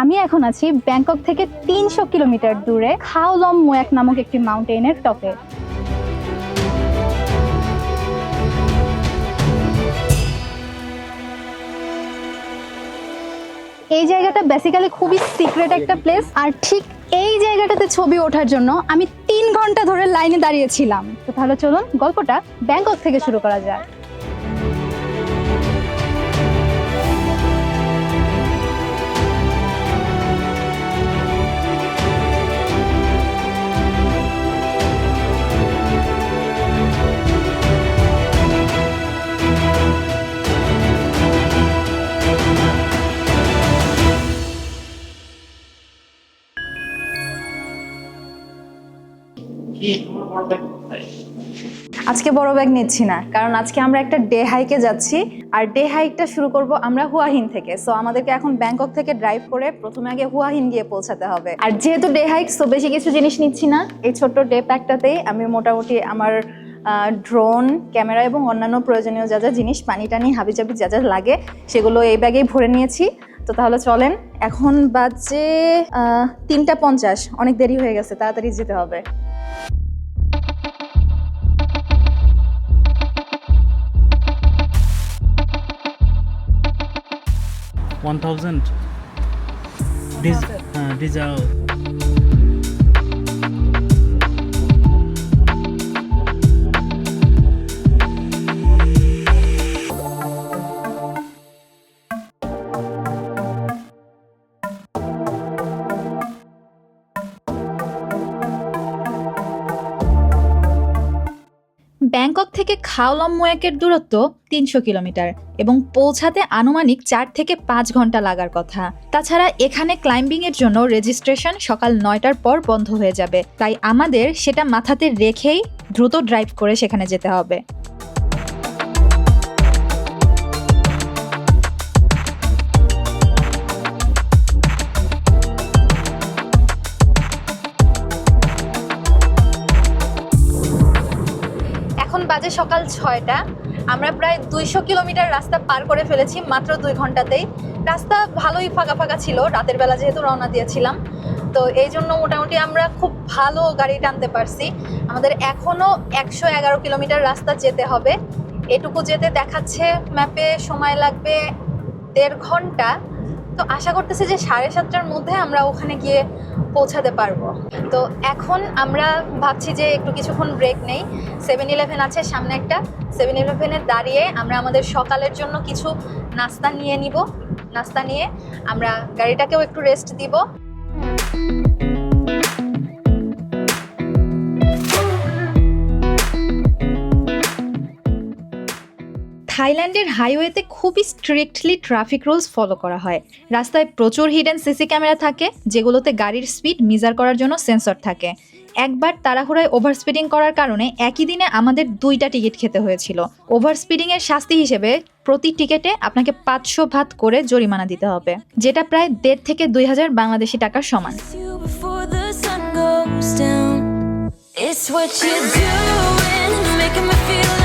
আমি এখন আছি ব্যাংকক থেকে তিনশো কিলোমিটার দূরে খাওলম মোয়াক নামক একটি মাউন্টেনের টপে এই জায়গাটা বেসিক্যালি খুবই সিক্রেট একটা প্লেস আর ঠিক এই জায়গাটাতে ছবি ওঠার জন্য আমি তিন ঘণ্টা ধরে লাইনে দাঁড়িয়েছিলাম। তো তাহলে চলুন গল্পটা ব্যাংকক থেকে শুরু করা যাক। আজকে বড় ব্যাগ নিচ্ছি না, কারণ আজকে আমরা একটা ডে হাইকে যাচ্ছি। আর ডে হাইকটা শুরু করব আমরা হুয়াহিন থেকে। সো আমাদেরকে এখন ব্যাংকক থেকে ড্রাইভ করে প্রথমে আগে হুয়াহিন গিয়ে পৌঁছাতে হবে। আর যেহেতু ডে হাইক সো বেশি কিছু জিনিস নিচ্ছি না। এই ছোট্ট ডে প্যাকটাতেই আমি মোটামুটি আমার ড্রোন ক্যামেরা এবং অন্যান্য প্রয়োজনীয় যা যা জিনিস পানি টানি হাবিজাবি যা যা লাগে, সেগুলো এই ব্যাগেই ভরে নিয়েছি। তো তাহলে চলেন, এখন বাজে তিনটা পঞ্চাশ। অনেক দেরি হয়ে গেছে, তাড়াতাড়ি যেতে হবে। One thousand. Dis uh, diesel. Bangkok থেকে খাওলম মোয়াকের দূরত্ব তিনশো কিলোমিটার এবং পৌঁছাতে আনুমানিক চার থেকে পাঁচ ঘণ্টা লাগার কথা। তাছাড়া এখানে ক্লাইম্বিংয়ের জন্য রেজিস্ট্রেশন সকাল নয়টার পর বন্ধ হয়ে যাবে। তাই আমাদের সেটা মাথাতে রেখেই দ্রুত ড্রাইভ করে সেখানে যেতে হবে। বাজে সকাল ছয়টা। আমরা প্রায় দুইশো কিলোমিটার রাস্তা পার করে ফেলেছি মাত্র দুই ঘন্টাতেই। রাস্তা ভালোই ফাঁকা ফাঁকা ছিল, রাতের বেলা যেহেতু রওনা দিয়েছিলাম। তো এই জন্য মোটামুটি আমরা খুব ভালো গাড়ি টানতে পারছি। আমাদের এখনও একশো এগারো কিলোমিটার রাস্তা যেতে হবে। এটুকু যেতে দেখাচ্ছে, ম্যাপে সময় লাগবে দেড় ঘণ্টা। তো আশা করতেছি যে সাড়ে সাতটার মধ্যে আমরা ওখানে গিয়ে পৌঁছাতে পারব। তো এখন আমরা ভাবছি যে একটু কিছুক্ষণ ব্রেক নেই। সেভেন ইলেভেন আছে সামনে একটা। সেভেন ইলেভেনে দাঁড়িয়ে আমরা আমাদের সকালের জন্য কিছু নাস্তা নিয়ে নিব। নাস্তা নিয়ে আমরা গাড়িটাকেও একটু রেস্ট দিব। থাইল্যান্ডের হাইওয়েতে খুবই স্ট্রিক্টলি ট্রাফিক রুলস ফলো করা হয়। রাস্তায় প্রচুর হিডেন সিসি ক্যামেরা থাকে যেগুলোতে গাড়ির স্পিড মিজার করার জন্য সেন্সর থাকে। একবার তাড়াহুড়ায় ওভার স্পিডিং করার কারণে একই দিনে আমাদের দুইটা টিকিট খেতে হয়েছিল। ওভার স্পিডিংয়ের শাস্তি হিসেবে প্রতি টিকেটে আপনাকে পাঁচশো ভাত করে জরিমানা দিতে হবে যেটা প্রায় দেড় থেকে দুই হাজার বাংলাদেশি টাকার সমান. It's what you're doing, making me feel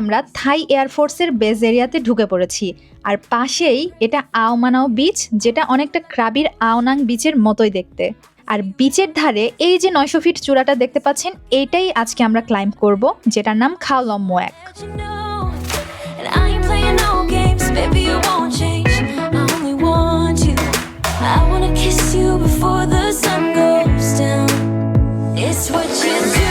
আমরা থাই এয়ারফোর্সের বেজ এরিয়াতে ঢুকে পড়েছি আর পাশেই এটা আওমানাও বিচ যেটা অনেকটা ক্রাবির আওনাং বিচের মতোই দেখতে আর বিচের ধারে এই যে নয়শো ফিট চূড়াটা দেখতে পাচ্ছেন এইটাই আজকে আমরা ক্লাইম্ব করব যেটার নাম খাওলম মোয়াক you I. You you. Wanna kiss you before the sun goes down. It's what you're doing,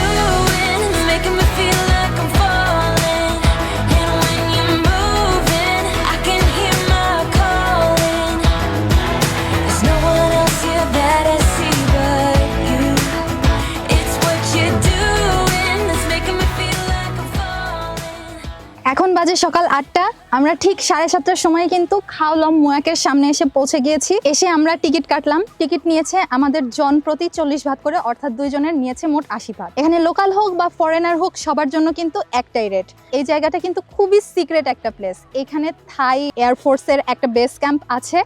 বাজে সকাল আটটা। আমরা ঠিক সাড়ে সাতটার সময় কিন্তু খাওলম মুয়াকের সামনে এসে পৌঁছে গিয়েছি। এসে আমরা টিকিট কাটলাম। টিকিট নিয়েছে আমাদের জন প্রতি চল্লিশ ভাত করে, অর্থাৎ দুইজনের নিয়েছে মোট আশি ভাত এখানে লোকাল হোক বা ফরেনার হোক, সবার জন্য কিন্তু একটাই রেট এই জায়গাটা কিন্তু খুবই সিক্রেট একটা প্লেস এখানে থাই এয়ারফোর্সের একটা বেস ক্যাম্প আছে।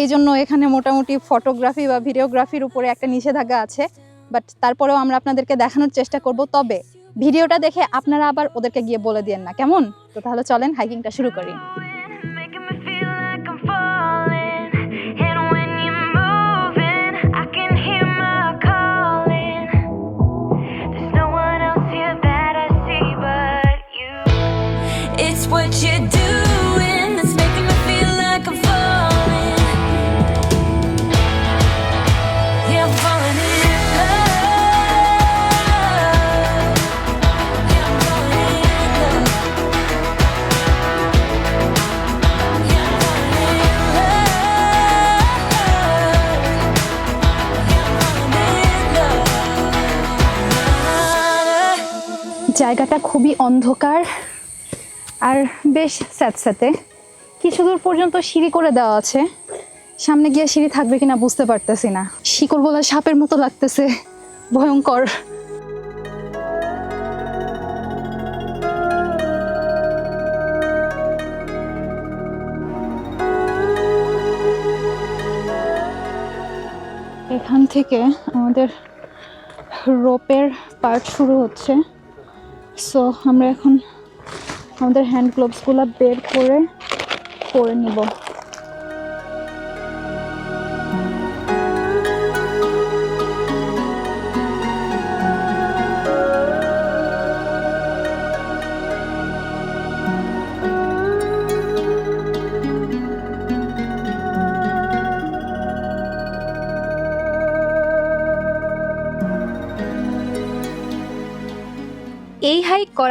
এই জন্য এখানে মোটামুটি ফটোগ্রাফি বা ভিডিওগ্রাফির উপরে একটা নিষেধাজ্ঞা আছে। বাট তারপরেও আমরা আপনাদেরকে দেখানোর চেষ্টা করব। তবে ভিডিওটা দেখে আপনারা আবার ওদেরকে গিয়ে বলে দিয়েন না। কেমন? তো তাহলে চলেন হাইকিংটা শুরু করি। জায়গাটা খুবই অন্ধকার আর বেশ স্যাঁতস্যাঁতে। কিছু দূর পর্যন্ত সিঁড়ি করে দেওয়া আছে। সামনে গিয়ে সিঁড়ি থাকবে কিনা বুঝতে পারতেছি না। শিকড় শিকড়গুলো সাপের মতো লাগতেছে। ভয়ঙ্কর। এখান থেকে আমাদের রোপের পার্ট শুরু হচ্ছে। সো আমরা এখন আমাদের হ্যান্ড গ্লোভসগুলো বের করে পরে নিব।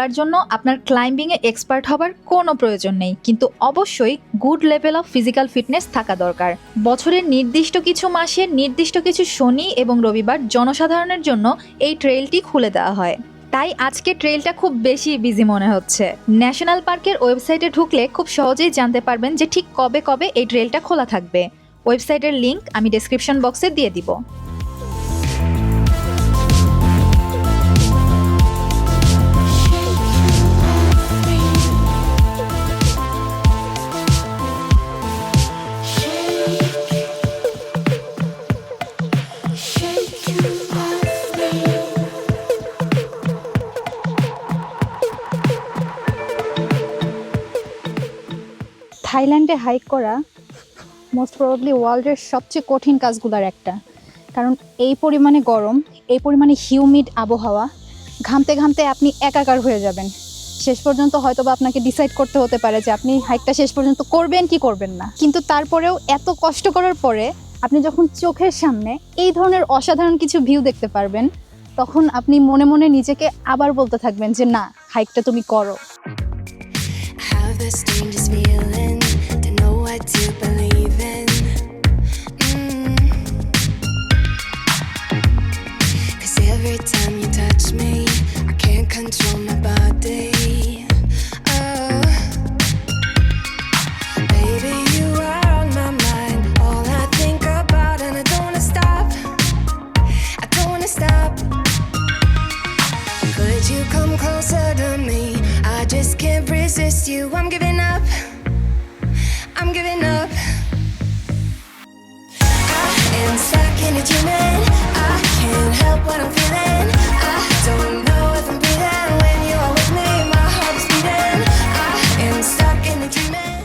করার জন্য আপনার ক্লাইম্বিংয়ে এক্সপার্ট হবার কোনো প্রয়োজন নেই। কিন্তু অবশ্যই good level of physical fitness থাকা দরকার। বছরের নির্দিষ্ট কিছু মাসে নির্দিষ্ট কিছু শনি এবং রবিবার জনসাধারণের জন্য এই ট্রেইলটি খুলে দেওয়া হয়। তাই আজকে ট্রেইলটা খুব বেশি বিজি মনে হচ্ছে। ন্যাশনাল পার্কের ওয়েবসাইটে ঢুকলে খুব সহজেই জানতে পারবেন যে ঠিক কবে কবে এই ট্রেইলটা খোলা থাকবে। ওয়েবসাইটের লিংক আমি ডেসক্রিপশন বক্সে দিয়ে দিব। থাইল্যান্ডে হাইক করা মোস্ট প্রবাবলি ওয়ার্ল্ডের সবচেয়ে কঠিন কাজগুলোর একটা। কারণ এই পরিমাণে গরম, এই পরিমাণে হিউমিড আবহাওয়া, ঘামতে ঘামতে আপনি একাকার হয়ে যাবেন। শেষ পর্যন্ত হয়তো বা আপনাকে ডিসাইড করতে হতে পারে যে আপনি হাইকটা শেষ পর্যন্ত করবেন কি করবেন না। কিন্তু তারপরেও এত কষ্ট করার পরে আপনি যখন চোখের সামনে এই ধরনের অসাধারণ কিছু ভিউ দেখতে পারবেন, তখন আপনি মনে মনে নিজেকে আবার বলতে থাকবেন যে, না হাইকটা তুমি করো।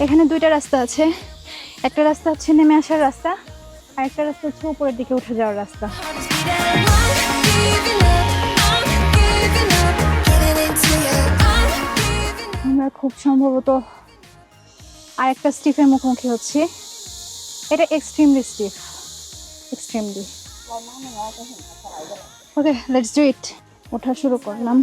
এখানে দুইটা রাস্তা আছে। একটা রাস্তা হচ্ছে নেমে আসার রাস্তা আর একটা রাস্তা হচ্ছে উপরের দিকে উঠে যাওয়ার রাস্তা. আমরা খুব সম্ভবত আর একটা স্টিফের মুখোমুখি হচ্ছি। এটা extremely stiff extremely okay let's do it ওঠা শুরু করলাম।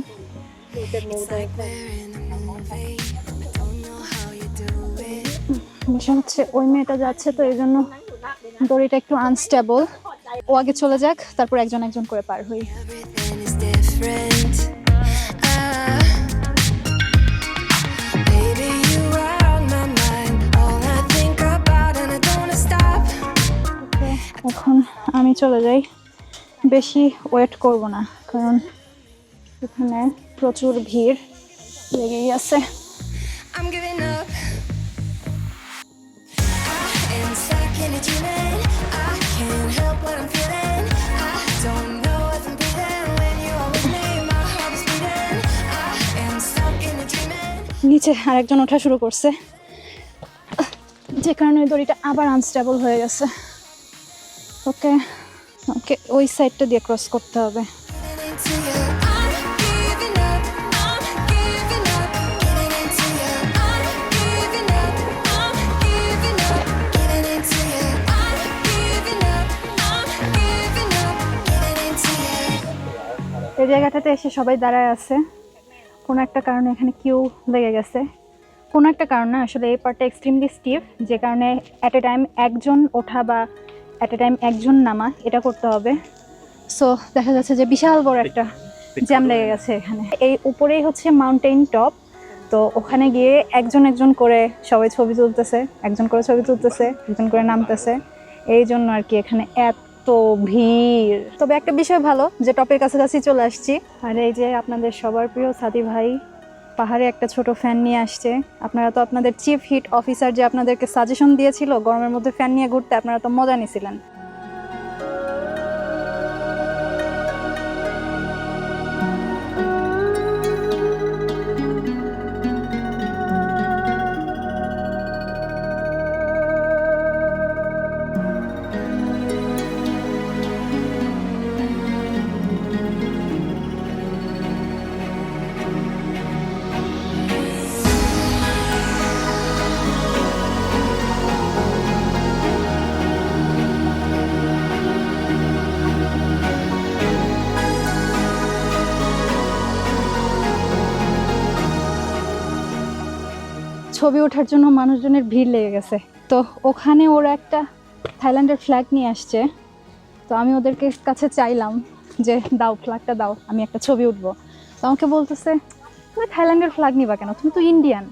বিষয় হচ্ছে ওই মেয়েটা যাচ্ছে, তো এই জন্য দড়িটা একটু আনস্টেবল ও আগে চলে যাক, তারপর একজন একজন করে পার হই। এখন আমি চলে যাই। বেশি ওয়েট করব না কারণ এখানে প্রচুর ভিড় লেগেই আছে। নিচে আরেকজন ওঠা শুরু করছে। যে কারণে দড়িটা আবার আনস্টেবল হয়ে গেছে। ওকে. ওকে, ওই সাইডটা দিয়ে ক্রস করতে হবে। এই জায়গাটাতে এসে সবাই দাঁড়ায় আছে। কোনো একটা কারণে এখানে কিউ লেগে গেছে। কোনো একটা কারণে আসলে এই পার্টটা এক্সট্রিমলি স্টিফ যে কারণে অ্যাট এ টাইম একজন ওঠা বা অ্যাট এ টাইম একজন নামা এটা করতে হবে। সো দেখা যাচ্ছে যে বিশাল বড় একটা জ্যাম লেগে গেছে এখানে। এই উপরেই হচ্ছে মাউন্টেন টপ তো ওখানে গিয়ে একজন একজন করে সবাই ছবি তুলতেছে একজন করে ছবি তুলতেছে একজন করে নামতেছে। এই জন্য আর কি এখানে এত ভিড়। তবে একটা বিষয় ভালো যে টপের কাছাকাছি চলে আসছি। আর এই যে আপনাদের সবার প্রিয় সাদি ভাই পাহাড়ে একটা ছোট ফ্যান নিয়ে আসছে। আপনারা তো আপনাদের চিফ হিট অফিসার যে আপনাদেরকে সাজেশন দিয়েছিল, গরমের মধ্যে ফ্যান নিয়ে ঘুরতে, আপনারা তো মজা নিছিলেন। ছবি ওঠার জন্য মানুষজনের ভিড় লেগে গেছে। তো ওখানে ওরা একটা থাইল্যান্ডের ফ্ল্যাগ নিয়ে আসছে। তো আমি ওদেরকে কাছে চাইলাম যে, দাও ফ্ল্যাগটা দাও, আমি একটা ছবি উঠবো। তো আমাকে বলতেছে, তুমি থাইল্যান্ডের ফ্ল্যাগ নিবা কেন? তুমি তো ইন্ডিয়ান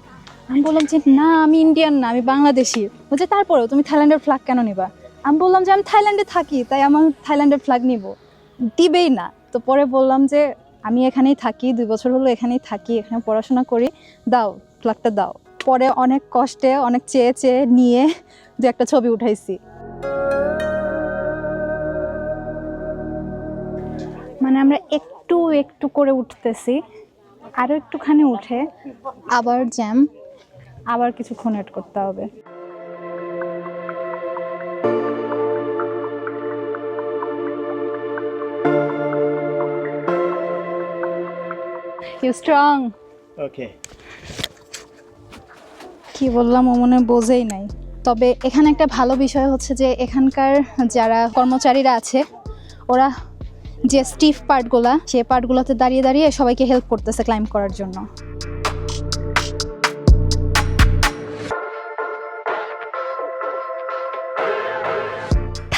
আমি বললাম যে, না, আমি ইন্ডিয়ান না, আমি বাংলাদেশি। বলছে, তারপরেও তুমি থাইল্যান্ডের ফ্ল্যাগ কেন নিবা? আমি বললাম যে, আমি থাইল্যান্ডে থাকি, তাই আমার থাইল্যান্ডের ফ্ল্যাগ নিব। দিবেই না। তো পরে বললাম যে, আমি এখানেই থাকি, দুই বছর হলো এখানেই থাকি, এখানে পড়াশোনা করি। দাও ফ্ল্যাগটা দাও। পরে অনেক কষ্টে অনেক চেয়ে চেয়ে নিয়ে দু একটা ছবি উঠাইছি। মানে আমরা একটু একটু করে উঠতেছি আরও একটুখানি উঠে আবার জ্যাম আবার কিছুক্ষণ এড করতে হবে। You strong Okay. কি বললাম ও মনে বোঝেই নাই। তবে এখানে একটা ভালো বিষয় হচ্ছে যে, এখানকার যারা কর্মচারীরা আছে, ওরা যে স্টিফ পার্টগুলা সে পার্টগুলোতে দাঁড়িয়ে দাঁড়িয়ে সবাইকে হেল্প করতেছে ক্লাইম্ব করার জন্য।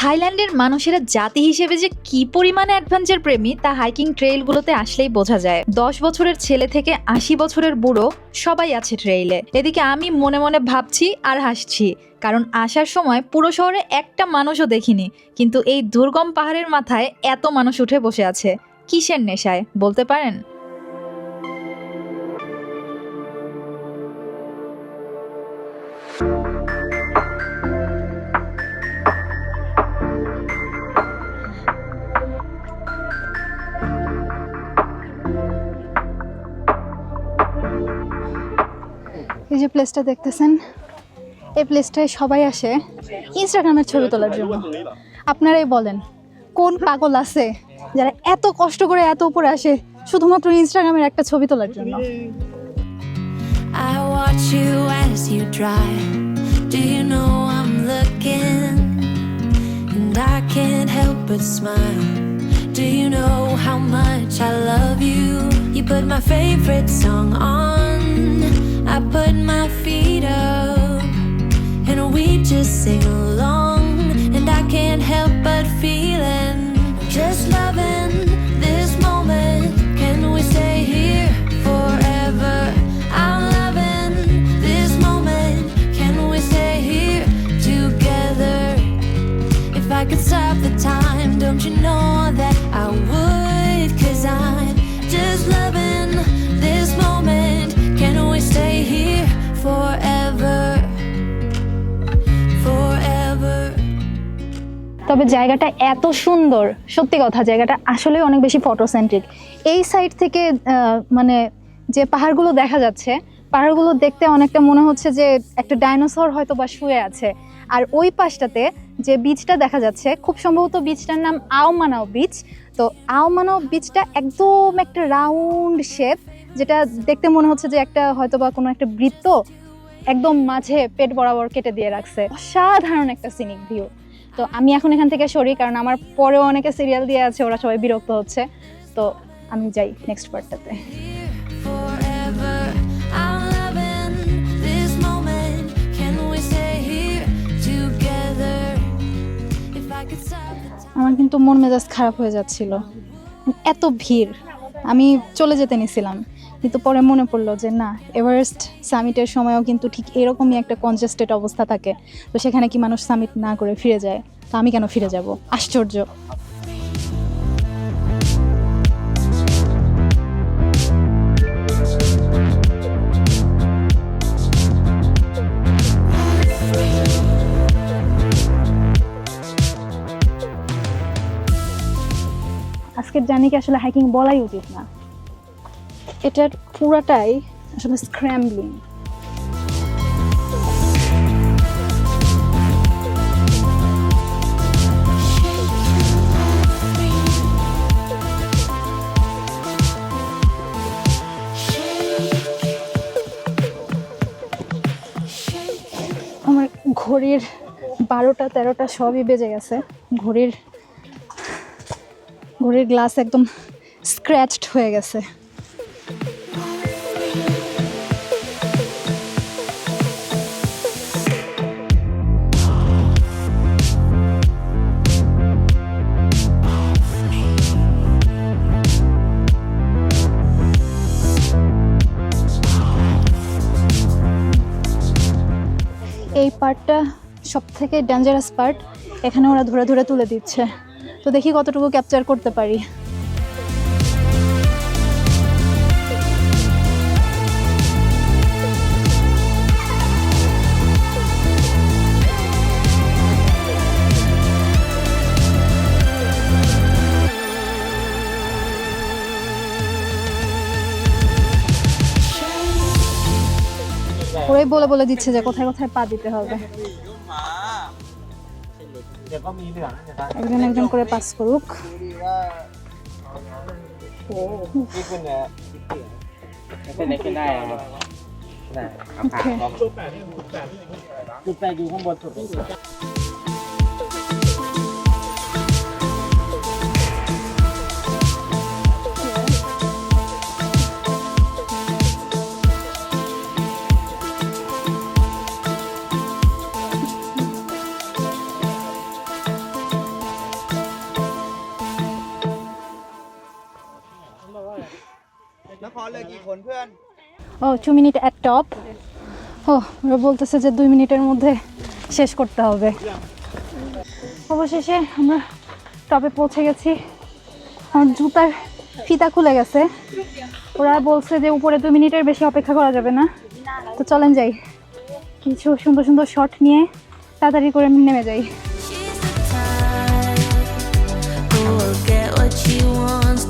থাইল্যান্ডের মানুষেরা জাতি হিসেবে যে কি পরিমাণে অ্যাডভেঞ্চার প্রেমী, তা হাইকিং ট্রেইলগুলোতে আসলেই বোঝা যায়। দশ বছরের ছেলে থেকে আশি বছরের বুড়ো সবাই আছে ট্রেইলে। এদিকে আমি মনে মনে ভাবছি আর হাসছি, কারণ আসার সময় পুরো শহরে একটা মানুষও দেখিনি, কিন্তু এই দুর্গম পাহাড়ের মাথায় এত মানুষ উঠে বসে আছে। কিসের নেশায়, বলতে পারেন? এই যে প্লেসটা দেখতেছেন এই প্লেসটায় সবাই আসে ইনস্টাগ্রামের ছবি তোলার জন্য আপনারাই বলেন কোন পাগল আছে যারা এত কষ্ট করে এত উপরে আসে শুধুমাত্র ইনস্টাগ্রামের একটা ছবি তোলার জন্য I watch you as you drive. Do you know I'm looking? And I can't help but smile. Do you know how much I love you? You put my favorite song on. put my feet up and we just sing along. And I can't help but feeling just loving this moment. Can we stay here forever? I'm loving this moment. Can we stay here together? If I could stop the time, don't you know that I would? Cause I'm just loving. stay here forever তবে জায়গাটা এত সুন্দর, সত্যি কথা, জায়গাটা আসলে অনেক বেশি ফটোসেন্ট্রিক এই সাইড থেকে মানে যে পাহাড়গুলো দেখা যাচ্ছে, পাহাড়গুলো দেখতে অনেকটা মনে হচ্ছে যে একটা ডাইনোসর হয়তো বা শুয়ে আছে। আর ওই পাশটাতে যে বীজটা দেখা যাচ্ছে, খুব সম্ভবত বীজটার নাম আওমানাও বীজ তো আওমানাও বীজটা একদম একটা রাউন্ড শেপ যেটা দেখতে মনে হচ্ছে যে একটা হয়তো বা কোনো একটা বৃত্ত একদম মাঝে পেট বরাবর কেটে দিয়ে রাখছে। অসাধারণ একটা সিনিক ভিউ তো আমি এখন এখান থেকে সরি, কারণ আমার পরেও অনেকে সিরিয়াল দিয়ে আছে, ওরা সবাই বিরক্ত হচ্ছে। তো আমি যাই নেক্সট পার্টটাতে. আমার কিন্তু মন মেজাজ খারাপ হয়ে যাচ্ছিল। এত ভিড়। আমি চলে যেতে নিছিলাম। কিন্তু পরে মনে পড়ল যে না এভারেস্ট সামিটের সময়ও কিন্তু ঠিক এরকমই একটা কনজেস্টেড অবস্থা থাকে। তো সেখানে কি মানুষ সামিট না করে ফিরে যায়? তো আমি কেন ফিরে যাব? আশ্চর্য। আজকের জার্নিকে আসলে হাইকিং বলাই উচিত না। এটার পুরাটাই আসলে স্ক্র্যাম্বলিং আমার ঘড়ির বারোটা, তেরোটা সবই বেজে গেছে। ঘড়ির ঘড়ির গ্লাস একদম স্ক্র্যাচড হয়ে গেছে। এই পার্টটা সব থেকে ডেঞ্জারাস পার্ট এখানে ওরা ধরে ধরে তুলে দিচ্ছে। তো দেখি কতটুকু ক্যাপচার করতে পারি। সবাই বলে বলে দিচ্ছে যে কোথায় কোথায় পা দিতে হবে। একজন একজন করে পাস করুক। ও টু মিনিট অ্যাট টপ ও ওরা বলতেছে যে দুই মিনিটের মধ্যে শেষ করতে হবে। অবশেষে আমরা টপে পৌঁছে গেছি। আমার জুতার ফিতা খুলে গেছে। ওরা বলছে যে উপরে দুই মিনিটের বেশি অপেক্ষা করা যাবে না। তো চলেন যাই। কিছু সুন্দর সুন্দর শট নিয়ে তাড়াতাড়ি করে নেমে যাই। She wants,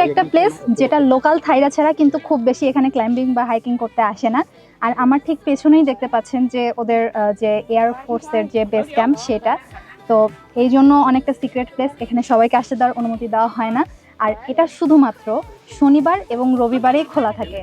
সিক্রেট একটা প্লেস যেটা লোকাল থাইরা ছাড়া কিন্তু খুব বেশি এখানে ক্লাইম্বিং বা হাইকিং করতে আসে না। আর আমার ঠিক পেছনেই দেখতে পাচ্ছেন যে ওদের যে এয়ার ফোর্সের যে বেস ক্যাম্প সেটা। তো এই জন্য অনেকটা সিক্রেট প্লেস এখানে সবাইকে আসতে দেওয়ার অনুমতি দেওয়া হয় না। আর এটা শুধুমাত্র শনিবার এবং রবিবারেই খোলা থাকে।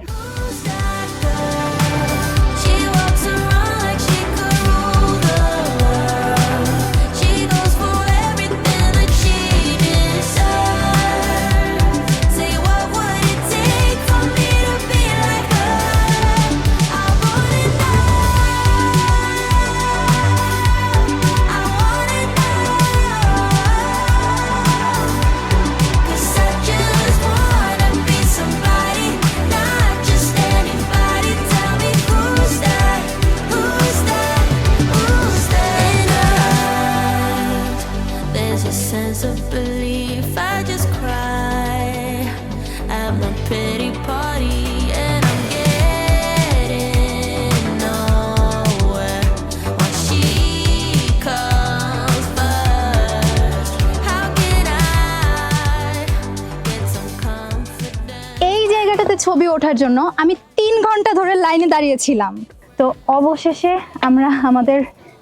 জন্য আমি তিন ঘণ্টা ধরে লাইনে দাঁড়িয়েছিলাম। তো অবশেষে আমরা আমাদের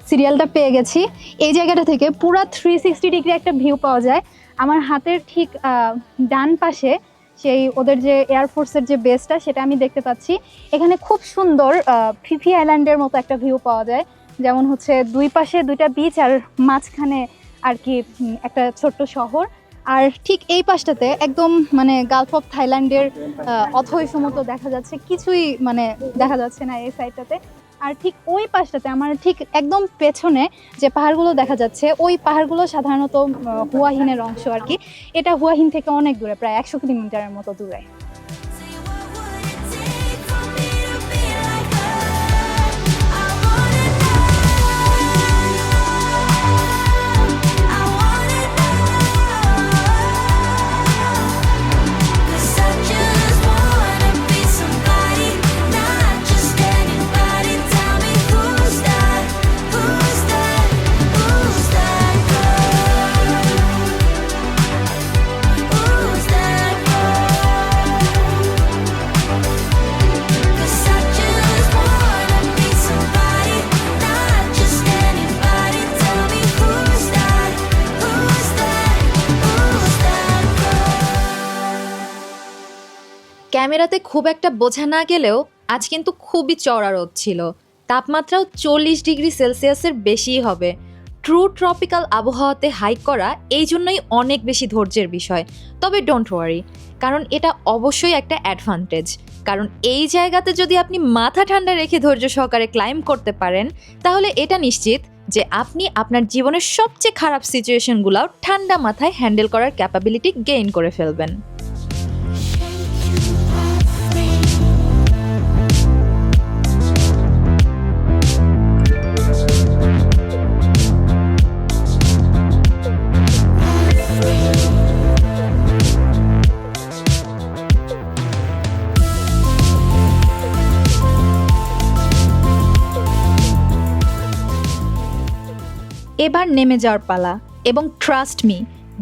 সিরিয়ালটা পেয়ে গেছি। এই জায়গাটা থেকে পুরো থ্রি সিক্সটি ডিগ্রি একটা ভিউ পাওয়া যায়। আমার হাতের ঠিক ডান পাশে সেই ওদের যে এয়ারফোর্সের যে বেসটা সেটা আমি দেখতে পাচ্ছি। এখানে খুব সুন্দর ফিফি আইল্যান্ডের মতো একটা ভিউ পাওয়া যায়। যেমন হচ্ছে দুই পাশে দুইটা বিচ আর মাঝখানে আর কি একটা ছোট্ট শহর। আর ঠিক এই পাশটাতে একদম মানে গালফ অফ থাইল্যান্ডের অথৈ সমুদ্র দেখা যাচ্ছে, কিছুই মানে দেখা যাচ্ছে না এই সাইডটাতে আর ঠিক ওই পাশটাতে, আমার ঠিক একদম পেছনে যে পাহাড়গুলো দেখা যাচ্ছে, ওই পাহাড়গুলো সাধারণত হুয়াহিনের অংশ আর কি। এটা হুয়াহিন থেকে অনেক দূরে, প্রায় একশো কিলোমিটারের মতো দূরে। খুব একটা বোঝা না গেলেও আজ কিন্তু খুবই চড়া রোদ ছিল। তাপমাত্রাও চল্লিশ ডিগ্রি সেলসিয়াসের বেশিই হবে। ট্রু ট্রপিক্যাল আবহাওয়াতে হাইক করা এই জন্যই অনেক বেশি ধৈর্যের বিষয়। তবে ডোন্ট ওয়ারি, কারণ এটা অবশ্যই একটা অ্যাডভান্টেজ। কারণ এই জায়গাতে যদি আপনি মাথা ঠান্ডা রেখে ধৈর্য সহকারে ক্লাইম্ব করতে পারেন, তাহলে এটা নিশ্চিত যে আপনি আপনার জীবনের সবচেয়ে খারাপ সিচুয়েশনগুলোও ঠান্ডা মাথায় হ্যান্ডেল করার ক্যাপাবিলিটি গেইন করে ফেলবেন। এবার নেমে যাওয়ার পালা। এবং trust me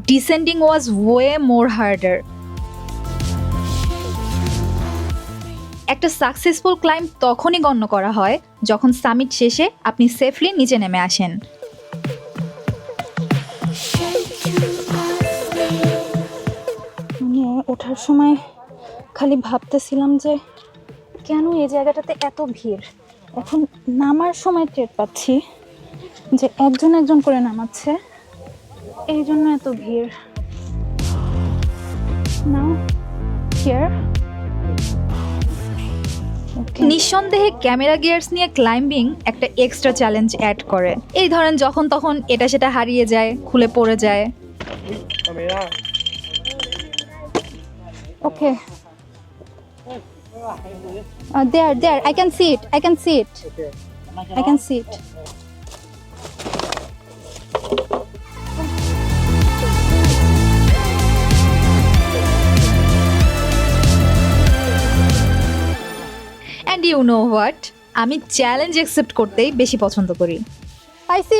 descending was way more harder একটা সাকসেসফুল ক্লাইম্ব তখনই গণ্য করা হয় যখন সামিট শেষে আপনি সেফলি নিচে নেমে আসেন। মানে ওঠার সময় খালি ভাবতেছিলাম যে কেন এই জায়গাটাতে এত ভিড়? এখন নামার সময় টের পাচ্ছি। যে একজন একজন করে নামাচ্ছে। এই জন্য এত ভিড়। নাও হিয়ার নিঃসন্দেহে ক্যামেরা গিয়ার্স নিয়ে ক্লাইম্বিং একটা এক্সট্রা চ্যালেঞ্জ অ্যাড করে। এই ধরেন যখন তখন এটা সেটা হারিয়ে যায় খুলে পড়ে যায়। Okay there there I can see it I can see it I can see it. And you know what আমি চ্যালেঞ্জ অ্যাকসেপ্ট করতেই বেশি পছন্দ করি। পাইছি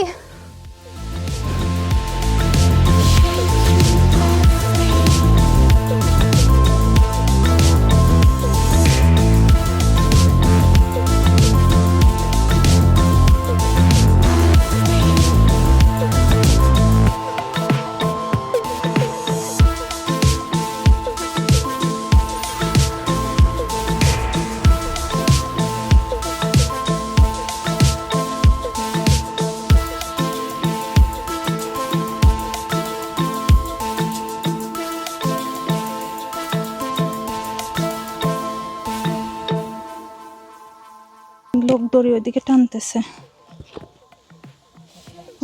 দড়ি ওইদিকে টানতেছে।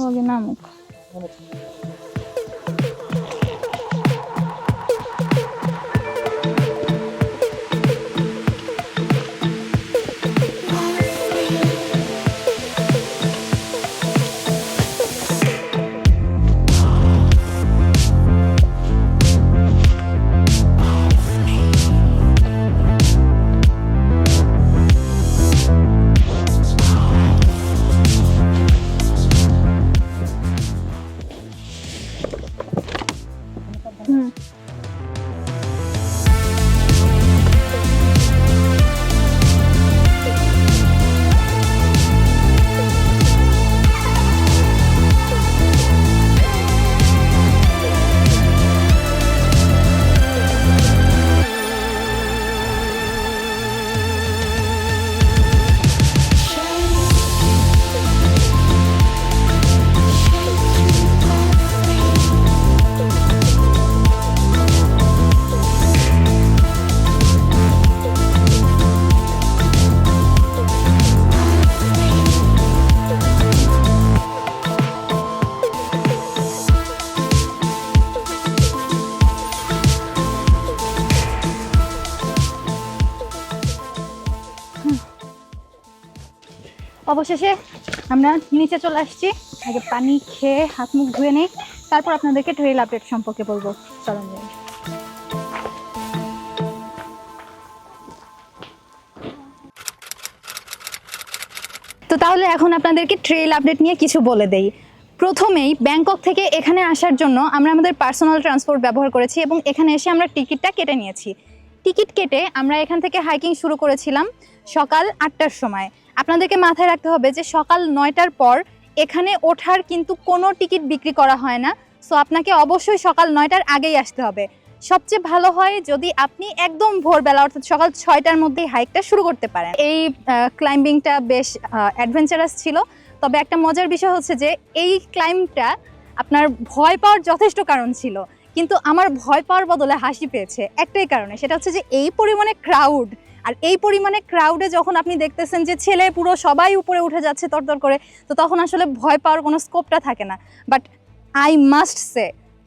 ওকে নামুক। অবশেষে আমরা নিচে চলে আসছি। আগে পানি খেয়ে হাত মুখ ধুয়ে নেই। তারপর আপনাদেরকে ট্রেল আপডেট সম্পর্কে বলব। চলুন। তো তাহলে এখন আপনাদেরকে ট্রেল আপডেট নিয়ে কিছু বলে দেই। প্রথমেই ব্যাংকক থেকে এখানে আসার জন্য আমরা আমাদের পার্সোনাল ট্রান্সপোর্ট ব্যবহার করেছি এবং এখানে এসে আমরা টিকিটটা কেটে নিয়েছি। টিকিট কেটে আমরা এখান থেকে হাইকিং শুরু করেছিলাম। সকাল আটটার সময়। আপনাদেরকে মাথায় রাখতে হবে যে সকাল নয়টার পর এখানে ওঠার কিন্তু কোনো টিকিট বিক্রি করা হয় না। সো আপনাকে অবশ্যই সকাল নয়টার আগেই আসতে হবে। সবচেয়ে ভালো হয় যদি আপনি একদম ভোরবেলা, অর্থাৎ সকাল ছয়টার মধ্যেই হাইকটা শুরু করতে পারেন। এই ক্লাইম্বিংটা বেশ অ্যাডভেঞ্চারাস ছিল। তবে একটা মজার বিষয় হচ্ছে যে এই ক্লাইম্বটা আপনার ভয় পাওয়ার যথেষ্ট কারণ ছিল। কিন্তু আমার ভয় পাওয়ার বদলে হাসি পেয়েছে একটাই কারণে। সেটা হচ্ছে যে এই পরিমাণে ক্রাউড আর এই পরিমাণে ক্রাউডে যখন আপনি দেখতেছেন যে ছেলে পুরো সবাই উপরে উঠে যাচ্ছে তরতর করে, তো তখন আসলে ভয় পাওয়ার কোনো স্কোপটা থাকে না। বাট আই মাস্ট সে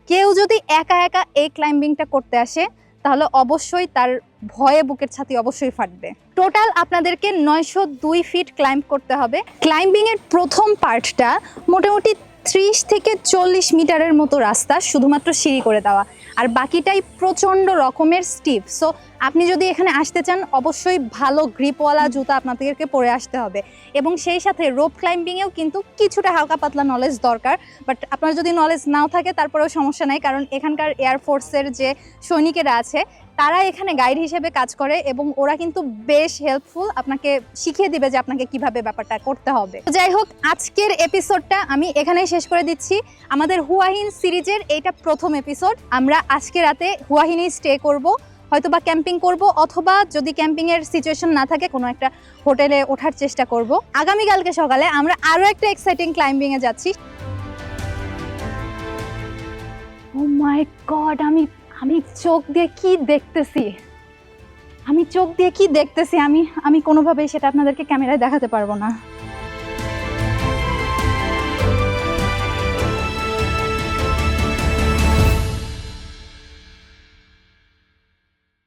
কেউ যদি একা একা এই ক্লাইম্বিংটা করতে আসে, তাহলে অবশ্যই তার ভয়ে বুকের ছাতি অবশ্যই ফাটবে। টোটাল আপনাদেরকে নয়শো দুই ফিট ক্লাইম্ব করতে হবে। ক্লাইম্বিং এর প্রথম পার্টটা মোটামুটি ত্রিশ থেকে চল্লিশ মিটারের মতো রাস্তা শুধুমাত্র সিঁড়ি করে দেওয়া। আর বাকিটাই প্রচণ্ড রকমের স্টিপ সো আপনি যদি এখানে আসতে চান, অবশ্যই ভালো গ্রিপওয়ালা জুতা আপনাদেরকে পরে আসতে হবে। এবং সেই সাথে রোপ ক্লাইম্বিংয়েও কিন্তু কিছুটা হালকা পাতলা নলেজ দরকার। বাট আপনার যদি নলেজ নাও থাকে, তারপরেও সমস্যা নাই। কারণ এখানকার এয়ারফোর্সের যে সৈনিকেরা আছে, তারা এখানে গাইড হিসেবে কাজ করে এবং ওরা কিন্তু বেশ হেল্পফুল আপনাকে শিখিয়ে দিবে যে আপনাকে কীভাবে ব্যাপারটা করতে হবে। যাই হোক, আজকের এপিসোডটা আমি এখানেই শেষ করে দিচ্ছি। আমাদের হুয়াহিন সিরিজের এইটা প্রথম এপিসোড আমরা আজকে রাতে হুয়াহিনেই স্টে করব। হয়তো বা ক্যাম্পিং করব অথবা যদি ক্যাম্পিং এর সিচুয়েশন না থাকে, কোনো একটা হোটেলে ওঠার চেষ্টা করব। আগামীকালকে সকালে আমরা আরও একটা এক্সাইটিং ক্লাইম্বিং এ যাচ্ছি। ও মাই গড আমি আমি চোখ দিয়ে কি দেখতেছি? আমি চোখ দিয়ে কি দেখতেছি? আমি আমি কোনোভাবেই সেটা আপনাদেরকে ক্যামেরায় দেখাতে পারব না।